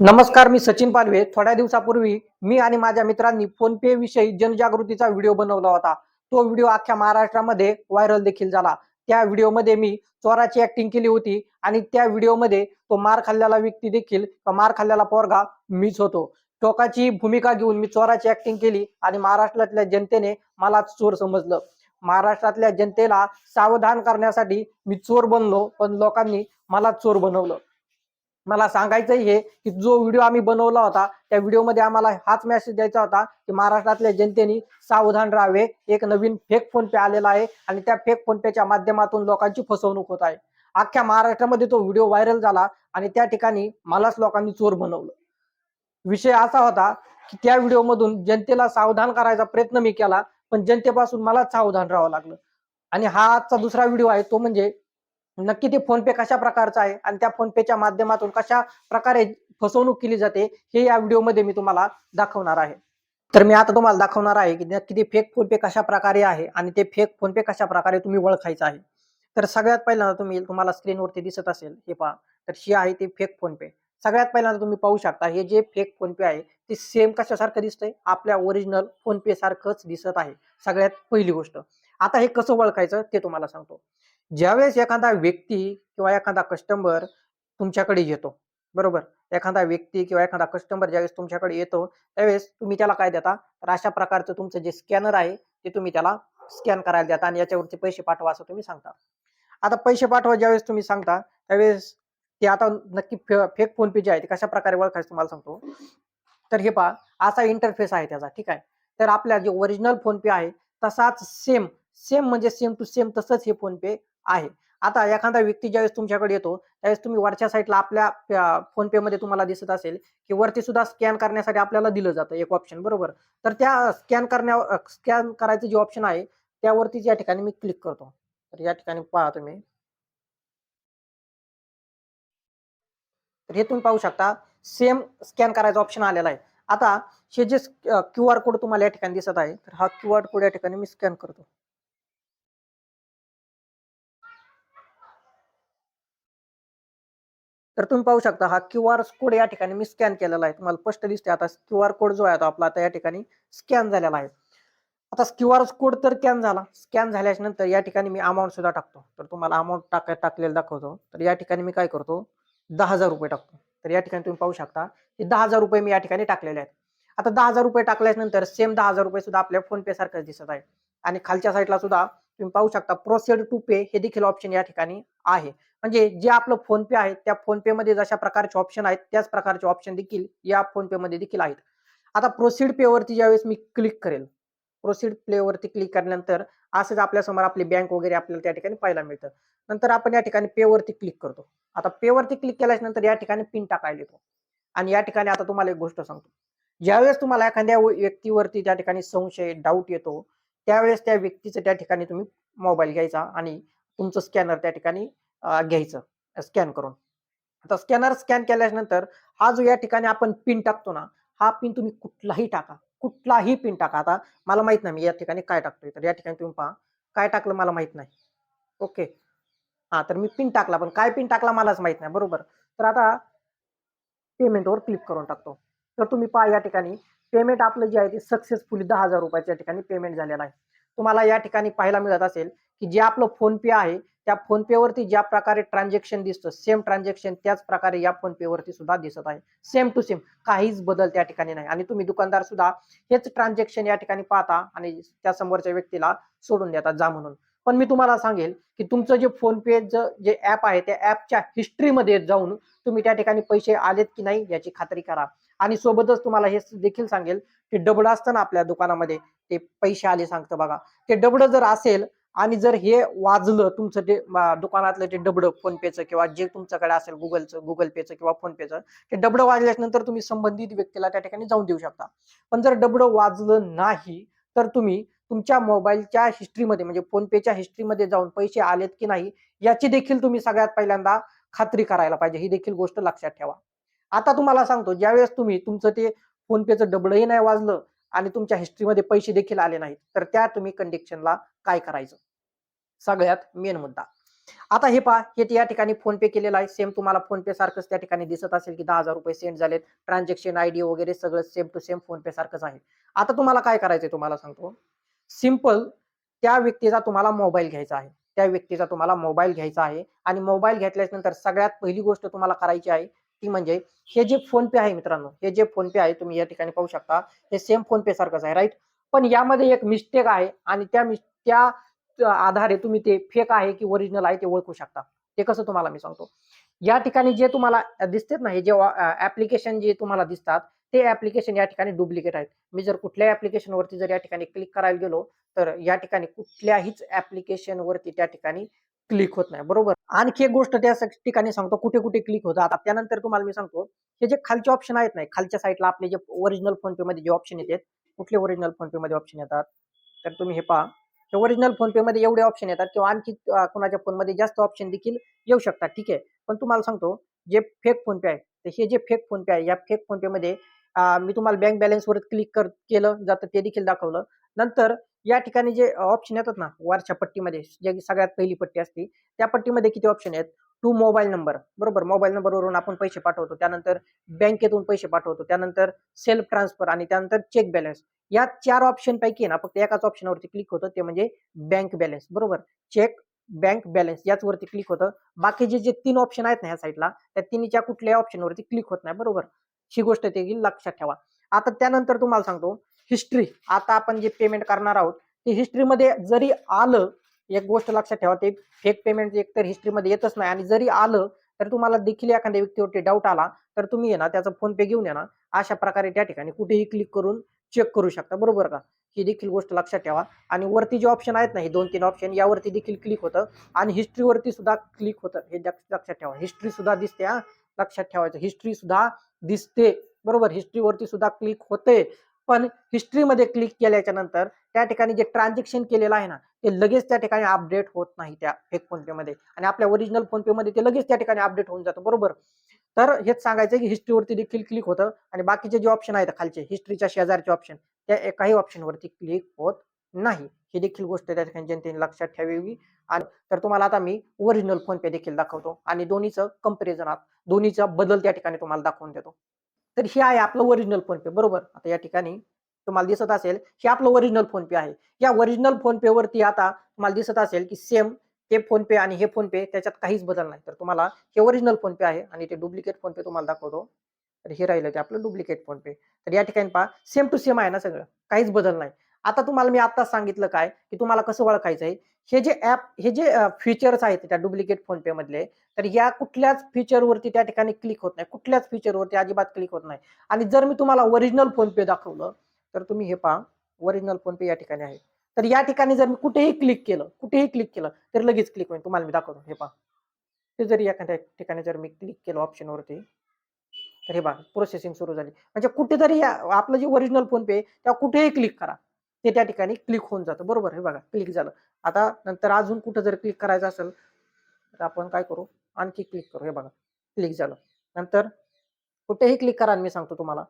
नमस्कार मी सचिन पालवे. थोड्या दिवसापूर्वी मी आणि माझ्या मित्रांनी फोन पे विषयी जनजागृतीचा व्हिडिओ बनवला होता. तो व्हिडिओ अख्ख्या महाराष्ट्रामध्ये व्हायरल देखील झाला. त्या व्हिडिओमध्ये मी चोराची ऍक्टिंग केली होती आणि त्या व्हिडिओमध्ये तो मार खाल्लेला व्यक्ती देखील मार खाल्लेला पोरगा मीच होतो. टोकाची भूमिका घेऊन मी चोराची ऍक्टिंग केली आणि महाराष्ट्रातल्या जनतेने मला चोर समजलं. महाराष्ट्रातल्या जनतेला सावधान करण्यासाठी मी चोर बनलो पण लोकांनी मला चोर बनवलं. मला सांगायचं हे की जो व्हिडिओ आम्ही बनवला होता त्या व्हिडिओमध्ये आम्हाला हाच मेसेज द्यायचा होता की महाराष्ट्रातल्या जनतेने सावधान राहावे. एक नवीन फेक फोन पे आलेला आहे आणि त्या फेक फोन पेच्या माध्यमातून लोकांची फसवणूक होत आहे. अख्ख्या महाराष्ट्रामध्ये तो व्हिडिओ व्हायरल झाला आणि त्या ठिकाणी मलाच लोकांनी चोर बनवलं. विषय असा होता की त्या व्हिडिओमधून जनतेला सावधान करायचा प्रयत्न मी केला पण जनतेपासून मलाच सावधान राहावं लागलं. आणि हा आजचा दुसरा व्हिडिओ आहे तो म्हणजे नक्की ते फोन पे कशा प्रकारचं आहे आणि त्या फोन पेच्या माध्यमातून कशा प्रकारे फसवणूक केली जाते हे या व्हिडिओमध्ये मी तुम्हाला दाखवणार आहे. तर मी आता तुम्हाला दाखवणार आहे की नक्की ते फेक फोन पे कशा प्रकारे आहे आणि ते फेक फोन पे कशा प्रकारे तुम्ही ओळखायचं आहे. तर सगळ्यात पहिल्यांदा तुम्ही तुम्हाला स्क्रीनवरती दिसत असेल हे पहा. तर ही आहे ते फेक फोन पे. सगळ्यात पहिल्यांदा तुम्ही पाहू शकता हे जे फेक फोन पे आहे ते सेम कशासारखं दिसतंय? आपल्या ओरिजिनल फोन पे सारखंच दिसत आहे. सगळ्यात पहिली गोष्ट. आता हे कसं ओळखायचं ते तुम्हाला सांगतो. ज्यावेळेस एखादा व्यक्ती किंवा एखादा कस्टमर तुमच्याकडे येतो बरोबर? एखादा व्यक्ती किंवा एखादा कस्टमर ज्यावेळेस तुमच्याकडे येतो त्यावेळेस तुम्ही त्याला काय देता? तर अशा प्रकारचं तुमचं जे स्कॅनर आहे ते तुम्ही त्याला स्कॅन करायला देता आणि याच्यावरती पैसे पाठवा असं तुम्ही सांगता. आता पैसे पाठवा ज्यावेळेस तुम्ही सांगता त्यावेळेस ते आता नक्की फेक फोन पे जे आहे ते कशा प्रकारे ओळखायचं तुम्हाला सांगतो. तर हे पहा असा इंटरफेस आहे त्याचा ठीक आहे? तर आपल्या जे ओरिजिनल फोन पे आहे तसाच सेम सेम म्हणजे सेम टू सेम तसंच हे फोन पे आहे. आता एखादा व्यक्ती ज्यावेळेस तुमच्याकडे येतो त्यावेळेस तुम्ही वरच्या साईडला आपल्या फोन पे मध्ये तुम्हाला दिसत असेल की वरती सुद्धा स्कॅन करण्यासाठी आपल्याला दिलं जातं एक ऑप्शन बरोबर? तर त्या स्कॅन करण्या स्कॅन करायचं जे ऑप्शन आहे त्यावरती या ठिकाणी मी क्लिक करतो. तर या ठिकाणी पहा तुम्ही. तर हे तुम्ही पाहू शकता सेम स्कॅन करायचा ऑप्शन आलेला आहे. आता हे जे क्यू आर कोड तुम्हाला या ठिकाणी दिसत आहे तर हा क्यू आर कोड या ठिकाणी मी स्कॅन करतो. तर तुम्ही पाहू शकता हा क्यू आर कोड या ठिकाणी मी स्कॅन केलेला आहे. तुम्हाला स्पष्ट दिसते आता क्यू आर कोड जो आहे तो आपला आता या ठिकाणी स्कॅन झालेला आहे. आता क्यू आर कोड तर स्कॅन झाला. स्कॅन झाल्याच्यानंतर या ठिकाणी मी अमाऊंट सुद्धा टाकतो. तर तुम्हाला अमाऊंट टाक टाकलेलं दाखवतो. तर या ठिकाणी मी काय करतो? दहा हजार रुपये टाकतो. तर या ठिकाणी तुम्ही पाहू शकता की दहा हजार रुपये मी या ठिकाणी टाकलेले आहेत. आता दहा हजार रुपये टाकल्यानंतर सेम दहा हजार रुपये सुद्धा आपल्या फोन पे सारखंच दिसत आहे. आणि खालच्या साईडला सुद्धा तुम्ही पाहू शकता प्रोसेड टू पे हे देखील ऑप्शन या ठिकाणी आहे. म्हणजे जे आपलं फोन पे आहे त्या फोन पे मध्ये जशा प्रकारचे ऑप्शन आहेत त्याच प्रकारचे ऑप्शन देखील या फोन पे मध्ये देखील आहेत. आता प्रोसीड पे वरती ज्यावेळेस मी क्लिक करेल प्रोसीड प्ले वरती क्लिक केल्यानंतर असंच आपल्यासमोर आपली बँक वगैरे आपल्याला त्या ठिकाणी पाहायला मिळतं. नंतर आपण या ठिकाणी पे वरती क्लिक करतो. आता पे वरती क्लिक केल्यानंतर या ठिकाणी पिन टाकायला येतो. आणि या ठिकाणी आता तुम्हाला एक गोष्ट सांगतो. ज्यावेळेस तुम्हाला एखाद्या व्यक्तीवरती त्या ठिकाणी संशय डाऊट येतो त्यावेळेस त्या व्यक्तीचं त्या ठिकाणी तुम्ही मोबाईल घ्यायचा आणि तुमचं स्कॅनर त्या ठिकाणी घ्यायचं स्कॅन करून. आता स्कॅनर स्कॅन केल्यानंतर हा जो या ठिकाणी आपण पिन टाकतो ना हा पिन तुम्ही कुठलाही टाका. कुठलाही पिन टाका. आता मला माहीत नाही मी या ठिकाणी काय टाकतोय. तर या ठिकाणी तुम्ही पहा काय टाकलं मला माहीत नाही. ओके. हा तर मी पिन टाकला पण काय पिन टाकला मलाच माहीत नाही. बरोबर. तर आता पेमेंटवर क्लिक करून टाकतो. तर तुम्ही पहा या ठिकाणी पेमेंट आपलं जे आहे ते सक्सेसफुली दहा हजार रुपयाच्या ठिकाणी पेमेंट झालेलं आहे. तुम्हाला या ठिकाणी पाहायला मिळत असेल की जे आपलं फोन पे आहे त्या फोन पे वरती ज्या प्रकारे ट्रान्झॅक्शन दिसतं सेम ट्रान्झॅक्शन त्याच प्रकारे या फोन पे वरती सुद्धा दिसत आहे. सेम टू सेम काहीच बदल त्या ठिकाणी नाही. आणि तुम्ही दुकानदार सुद्धा हेच ट्रान्झॅक्शन या ठिकाणी पाहता आणि त्या समोरच्या व्यक्तीला सोडून देता जा म्हणून. पण मी तुम्हाला सांगेल की तुमचं जे फोन पे जे ऍप आहे त्या ऍपच्या हिस्ट्रीमध्ये जाऊन तुम्ही त्या ठिकाणी पैसे आलेत की नाही याची खात्री करा. आणि सोबतच तुम्हाला हे देखील सांगेल की डबड असतं ना आपल्या दुकानामध्ये ते पैसे आले सांगतं बघा. ते डबड जर असेल आणि जर हे वाजलं तुमचं ते दुकानातलं ते डबडं फोनपेचं किंवा जे तुमच्याकडे असेल गुगलचं गुगल पेचं किंवा फोनपेचं ते डबडं वाजल्यानंतर तुम्ही संबंधित व्यक्तीला त्या ठिकाणी जाऊन देऊ शकता. पण जर डबडं वाजलं नाही तर तुम्ही तुमच्या मोबाईलच्या हिस्ट्रीमध्ये म्हणजे फोन पेच्या हिस्ट्रीमध्ये जाऊन पैसे आलेत की नाही याची देखील तुम्ही सगळ्यात पहिल्यांदा खात्री करायला पाहिजे. ही देखील गोष्ट लक्षात ठेवा. आता तुम्हाला सांगतो ज्यावेळेस तुम्ही तुमचं ते फोन पेचं नाही वाजलं आणि तुमच्या हिस्ट्रीमध्ये पैसे देखील आले नाहीत तर त्या तुम्ही कंडिक्शनला काय करायचं? सगळ्यात मेन मुद्दा. आता हे पहा हे या ठिकाणी फोन पे केलेलं आहे. सेम तुम्हाला फोन पे सारखंच त्या ठिकाणी दिसत असेल की दहा हजार रुपये सेंड झालेत. ट्रान्झॅक्शन आयडी वगैरे सगळं सेम टू सेम फोन पे सारखंच आहे. आता तुम्हाला काय करायचंय तुम्हाला सांगतो? सिंपल त्या व्यक्तीचा तुम्हाला मोबाईल घ्यायचा आहे. त्या व्यक्तीचा तुम्हाला मोबाईल घ्यायचा आहे. आणि मोबाईल घेतल्यानंतर सगळ्यात पहिली गोष्ट तुम्हाला करायची आहे ती म्हणजे हे जे फोन पे आहे मित्रांनो हे जे फोन पे आहे तुम्ही या ठिकाणी पाहू शकता हे सेम फोन पे सारखंच आहे राईट पण यामध्ये एक मिस्टेक आहे आणि त्या त्या आधारे तुम्ही ते फेक आहे की ओरिजिनल आहे ते ओळखू शकता. ते कसं तुम्हाला मी सांगतो. या ठिकाणी जे तुम्हाला दिसतात ना हे जे ऍप्लिकेशन जे तुम्हाला दिसतात ते ऍप्लिकेशन या ठिकाणी डुप्लिकेट आहेत. मी जर कुठल्याही ऍप्लिकेशनवरती जर या ठिकाणी क्लिक करायला गेलो तर या ठिकाणी कुठल्याहीच ऍप्लिकेशनवरती त्या ठिकाणी क्लिक होत नाही बरोबर? आणखी एक गोष्ट त्या ठिकाणी सांगतो कुठे कुठे क्लिक होतं. आता त्यानंतर तुम्हाला मी सांगतो हे जे खालचे ऑप्शन आहेत नाही खालच्या साईडला आपले जे ओरिजिनल फोन पे मध्ये जे ऑप्शन येतात कुठले ओरिजिनल फोन पे मध्ये ऑप्शन येतात? तर तुम्ही हे पहा. हे ओरिजिनल फोन पे मध्ये एवढे ऑप्शन येतात किंवा आणखी कोणाच्या फोनमध्ये जास्त ऑप्शन देखील येऊ शकतात ठीक आहे? पण तुम्हाला सांगतो जे फेक फोन पे आहे तर हे जे फेक फोन पे आहे या फेक फोन पे मध्ये मी तुम्हाला बँक बॅलन्सवर क्लिक कर केलं जातं ते देखील दाखवलं. नंतर या ठिकाणी जे ऑप्शन येतात ना वरच्या पट्टीमध्ये जे सगळ्यात पहिली पट्टी असते त्या पट्टीमध्ये किती ऑप्शन आहेत? टू मोबाईल नंबर बरोबर? मोबाईल नंबरवरून आपण पैसे पाठवतो त्यानंतर बँकेतून पैसे पाठवतो त्यानंतर सेल्फ ट्रान्सफर आणि त्यानंतर चेक बॅलन्स या चार ऑप्शन पैकी आहे ना फक्त एकाच ऑप्शनवरती क्लिक होतं ते म्हणजे बँक बॅलन्स बरोबर? चेक बँक बॅलन्स याच वरती क्लिक होतं. बाकीचे जे तीन ऑप्शन आहेत ना ह्या साईडला त्या तिन्हीच्या कुठल्याही ऑप्शनवरती क्लिक होत नाही बरोबर? ही गोष्ट देखील लक्षात ठेवा. आता त्यानंतर तुम्हाला सांगतो हिस्ट्री आता आपण जे पेमेंट करणार आहोत ते हिस्ट्रीमध्ये जरी आलं एक गोष्ट लक्षात ठेवा ते फेक पेमेंट एक तर हिस्ट्रीमध्ये येतच नाही. आणि जरी आलं तर तुम्हाला देखील एखाद्या व्यक्तीवरती डाऊट आला तर तुम्ही ये ना त्याचा फोन पे घेऊन येणार ना अशा प्रकारे त्या ठिकाणी कुठेही क्लिक करून चेक करू शकता. बरोबर का? ही देखील गोष्ट लक्षात ठेवा. आणि वरती जे ऑप्शन आहेत ना हे दोन तीन ऑप्शन यावरती देखील क्लिक होतं. आणि हिस्ट्रीवरती सुद्धा क्लिक होतं. हे लक्षात ठेवा. हिस्ट्री सुद्धा दिसते हा. लक्षात ठेवायचं. हिस्ट्री सुद्धा दिसते. बरोबर? हिस्ट्रीवरती सुद्धा क्लिक होते. पण हिस्ट्रीमध्ये क्लिक केल्याच्यानंतर त्या ठिकाणी जे ट्रान्झॅक्शन केलेलं आहे ना ते लगेच त्या ठिकाणी अपडेट होत नाही त्या फेक फोन पे मध्ये आणि आपल्या ओरिजिनल फोन पे मध्ये ते लगेच त्या ठिकाणी अपडेट होऊन जातं बरोबर? तर हेच सांगायचं की हिस्ट्रीवरती देखील क्लिक होतं आणि बाकीचे जे ऑप्शन आहेत खालचे हिस्ट्रीच्या शेजारचे ऑप्शन त्या एकाही ऑप्शनवरती क्लिक होत नाही. ही देखील गोष्ट त्या ठिकाणी जनतेने लक्षात ठेवावी. आणि तर तुम्हाला आता मी ओरिजिनल फोन पे देखील दाखवतो. आणि दोन्हीचं कंपॅरिझन दोन्हीचा बदल त्या ठिकाणी तुम्हाला दाखवून देतो. तर हे आहे आपलं ओरिजिनल फोन पे बरोबर? आता या ठिकाणी तुम्हाला दिसत असेल हे आपलं ओरिजिनल फोन पे आहे. या ओरिजिनल फोन पे वरती आता तुम्हाला दिसत असेल की सेम ते फोन पे आणि हे फोन पे त्याच्यात काहीच बदल नाही. तर तुम्हाला हे ओरिजिनल फोन पे आहे आणि ते डुप्लिकेट फोन पे तुम्हाला दाखवतो. तर हे राहिलं ते आपलं डुप्लिकेट फोन पे तर या ठिकाणी पहा सेम टू सेम आहे ना सगळं. काहीच बदल नाही. आता तुम्हाला मी आत्ताच सांगितलं काय की तुम्हाला कसं ओळखायचं आहे हे जे ऍप हे जे फीचर्स आहेत त्या डुप्लिकेट फोन पे मधले तर या कुठल्याच फीचरवरती त्या ठिकाणी क्लिक होत नाही. कुठल्याच फीचरवरती अजिबात क्लिक होत नाही. आणि जर मी तुम्हाला ओरिजिनल फोन पे दाखवलं तर तुम्ही हे पहा ओरिजिनल फोन पे या ठिकाणी आहे. तर या ठिकाणी जर मी कुठेही क्लिक केलं कुठेही क्लिक केलं तर लगेच क्लिक होईल. तुम्हाला मी दाखवतो. हे पहा. ते जरी एखाद्या ठिकाणी जर मी क्लिक केलं ऑप्शनवरती तर हे बघा प्रोसेसिंग सुरू झाली. म्हणजे कुठेतरी या- आपलं जे ओरिजिनल फोन पे त्या कुठेही क्लिक करा. ते त्या ठिकाणी क्लिक होऊन जातं. बरोबर हे बघा क्लिक झालं. आता नंतर अजून कुठं जर क्लिक करायचं असेल तर आपण काय करू? आणखी क्लिक करू. हे बघा क्लिक झालं. नंतर कुठेही क्लिक करा आणि मी सांगतो तुम्हाला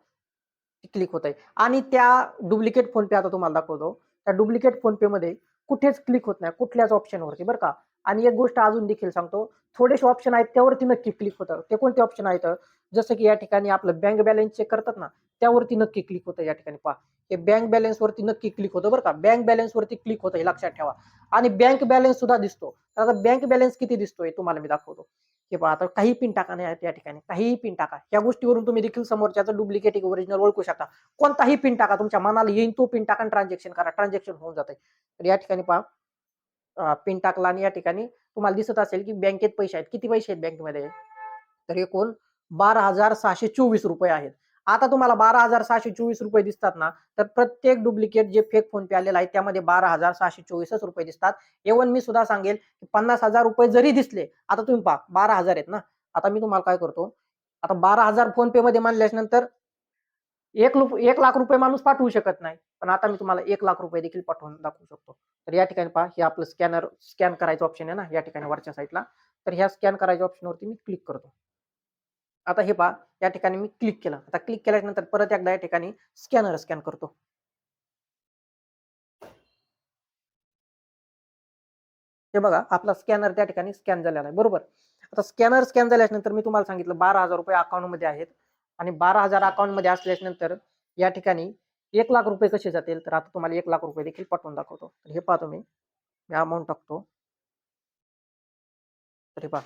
क्लिक होत आहे आणि त्या डुप्लिकेट फोन पे आता तुम्हाला दाखवतो. त्या डुप्लिकेट फोन पे मध्ये कुठेच क्लिक होत नाही कुठल्याच ऑप्शनवरती बरं का? आणि एक गोष्ट अजून देखील सांगतो थोडेसे ऑप्शन आहेत त्यावरती नक्की क्लिक होतं. ते कोणते ऑप्शन आहेत? जसं की या ठिकाणी आपलं बँक बॅलन्स चेक करतात ना त्यावरती नक्की क्लिक होतं या ठिकाणी. पहा हे बँक बॅलन्स वरती नक्की क्लिक होतं बरं का. बँक बॅलन्सवरती क्लिक होतं हे लक्षात ठेवा. आणि बँक बॅलन्स सुद्धा दिसतो. तर आता बँक बॅलन्स किती दिसतोय तुम्हाला मी दाखवतो. हे पहा आता काही पिन टाका नाही या ठिकाणी. काहीही पिन टाका. या गोष्टीवरून तुम्ही देखील समोरच्याचं डुप्लिकेट ओरिजिनल ओळखू शकता. कोणताही पिन टाका तुमच्या मनाला येईन तो पिन टाका ट्रान्झॅक्शन करा. ट्रान्झॅक्शन होऊन जाते तर या ठिकाणी पहा पिन टाकला आणि या ठिकाणी तुम्हाला दिसत असेल की बँकेत पैसे आहेत. किती पैसे आहेत बँकेमध्ये तर एकूण बारा हजार सहाशे चोवीस रुपये आहेत. आता तुम्हाला बारा हजार सहाशे चोवीस रुपये दिसतात ना तर प्रत्येक डुप्लिकेट जे फेक फोन पे आलेला आहे त्यामध्ये बारा हजार सहाशे चोवीसच रुपये दिसतात. एवन मी सुद्धा सांगेल की पन्नास हजार रुपये जरी दिसले आता तुम्ही पहा बारा हजार आहेत ना. आता मी तुम्हाला काय करतो आता बारा हजार फोन पे मध्ये मानल्यानंतर नंतर एक लु- एक लाख रुपये माणूस पाठवू शकत नाही. पण आता मी तुम्हाला एक लाख रुपये देखील पाठवून दाखवू शकतो. तर या ठिकाणी पहा हे आपलं स्कॅनर स्कॅन करायचं ऑप्शन आहे ना या ठिकाणी वरच्या साईडला तर ह्या स्कॅन करायच्या ऑप्शनवरती मी क्लिक करतो. आता हे पहा या ठिकाणी मी क्लिक केलं. आता क्लिक केल्यानंतर परत एकदा या ठिकाणी स्कॅनर स्कॅन करतो. हे बघा आपला स्कॅनर त्या ठिकाणी स्कॅन झालेला आहे. बरोबर? आता स्कॅनर स्कॅन झाल्यानंतर मी तुम्हाला सांगितलं बारा हजार रुपये अकाउंटमध्ये आहेत. आणि बारा हजार अकाउंटमध्ये असल्याच्या नंतर या ठिकाणी एक लाख रुपये कसे जातील? तर आता तुम्हाला एक लाख रुपये देखील पाठवून दाखवतो. तर हे पाहतो मी मी अमाऊंट टाकतो. तर हे पहा.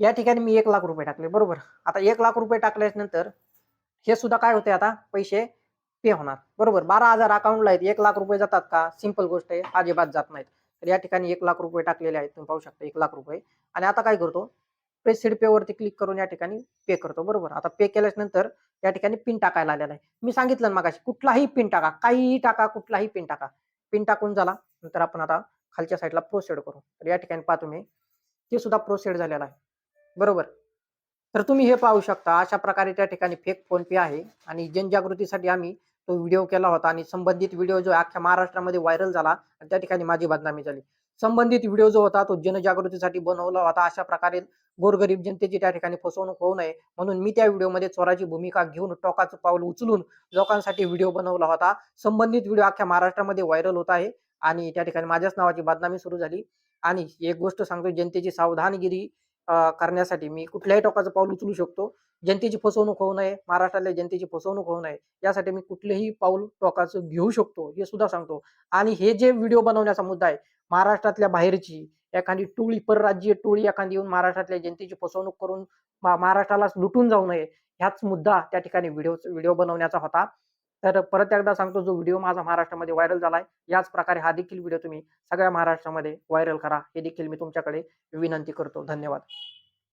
या ठिकाणी मी एक लाख रुपये टाकले. बरोबर. आता एक लाख रुपये टाकल्यानंतर नंतर हे सुद्धा काय होते आता? पैसे पे होणार. बरोबर. बारा हजार अकाउंटला आहेत. एक लाख रुपये जातात का? सिंपल गोष्ट आहे. अजिबात जात नाहीत. तर या ठिकाणी एक लाख रुपये टाकलेले आहेत. तुम्ही पाहू शकता एक लाख रुपये. आणि आता काय करतो? प्रेसिड पे वरती क्लिक करून या ठिकाणी पे करतो. बरोबर. आता पे केल्यानंतर नंतर या ठिकाणी पिन टाकायला आलेला आहे. मी सांगितलं मगाशी कुठलाही पिन टाका. काहीही टाका कुठलाही पिन टाका. पिन टाकून झाला. नंतर आपण आता खालच्या साईडला प्रोसेड करू. तर या ठिकाणी पाहतो मी ते सुद्धा प्रोसेड झालेला आहे. बरोबर. तर तुम्ही हे पाहू शकता अशा प्रकारे त्या ठिकाणी फेक फोन पे आहे आणि जनजागृतीसाठी आम्ही तो व्हिडिओ केला होता आणि संबंधित व्हिडिओ जो अख्ख्या महाराष्ट्रामध्ये व्हायरल झाला आणि त्या ठिकाणी माझी बदनामी झाली. संबंधित व्हिडिओ जो होता तो जनजागृतीसाठी बनवला होता. अशा प्रकारे गोरगरीब जनतेची त्या ठिकाणी फसवणूक होऊ नये म्हणून मी त्या व्हिडिओमध्ये चोराची भूमिका घेऊन टोकाचं पाऊल उचलून लोकांसाठी व्हिडिओ बनवला होता. संबंधित व्हिडिओ अख्ख्या महाराष्ट्रामध्ये व्हायरल होत आहे आणि त्या ठिकाणी माझ्याच नावाची बदनामी सुरू झाली. आणि एक गोष्ट सांगतो जनतेची सावधानगिरी करण्यासाठी मी कुठल्याही टोकाचं पाऊल उचलू शकतो. जनतेची फसवणूक होऊ नये महाराष्ट्रातल्या जनतेची फसवणूक होऊ नये यासाठी मी कुठलेही पाऊल टोकाचं घेऊ शकतो हे सुद्धा सांगतो. आणि हे जे व्हिडिओ बनवण्याचा मुद्दा आहे महाराष्ट्रातल्या बाहेरची एखादी टोळी परराज्यीय टोळी एखादी येऊन महाराष्ट्रातल्या जनतेची फसवणूक करून महाराष्ट्राला लुटून जाऊ नये ह्याच मुद्दा त्या ठिकाणी व्हिडिओ व्हिडिओ बनवण्याचा होता. तर परत एकदा सांगतो जो व्हिडिओ माझा महाराष्ट्रामध्ये व्हायरल झाला आहे याच प्रकारे हा देखील व्हिडिओ तुम्ही सगळ्या महाराष्ट्रामध्ये व्हायरल करा. हे देखील मी तुमच्याकडे विनंती करतो. धन्यवाद.